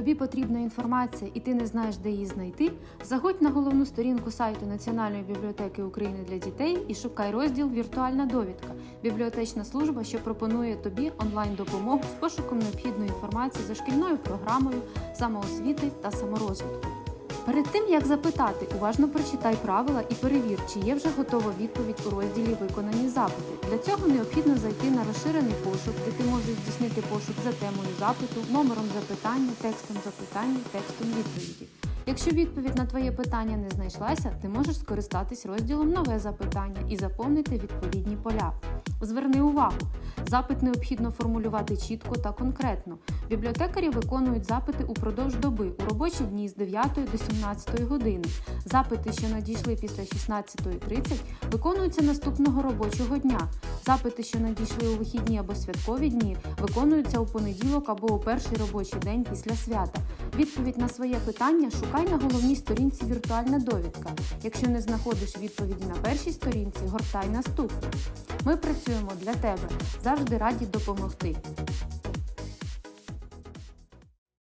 тобі потрібна інформація і ти не знаєш, де її знайти, заходь на головну сторінку сайту Національної бібліотеки України для дітей і шукай розділ Віртуальна довідка бібліотечна служба, що пропонує тобі онлайн допомогу з пошуком необхідної інформації за шкільною програмою, самоосвіти та саморозвитку. Перед тим як запитати, уважно прочитай правила і перевір, чи є вже готова відповідь у розділі Виконані запити. Для цього необхідно зайти на розширений пошук, де ти можеш здійснити пошук за темою запиту, номером запитання, текстом запитання, текстом відповіді. Якщо відповідь на твоє питання не знайшлася, ти можеш скористатись розділом Нове запитання і заповнити відповідні поля. Зверни увагу, запит необхідно формулювати чітко та конкретно. Бібліотекарі виконують запити упродовж доби у робочі дні з 9 до 17 години. Запити, що надійшли після 16.30, виконуються наступного робочого дня. Запити, що надійшли у вихідні або святкові дні, виконуються у понеділок або у перший робочий день після свята. Відповідь на своє питання шукай на головній сторінці віртуальна довідка. Якщо не знаходиш відповіді на першій сторінці, гортай наступну. Ми працюємо для тебе, завжди раді допомогти.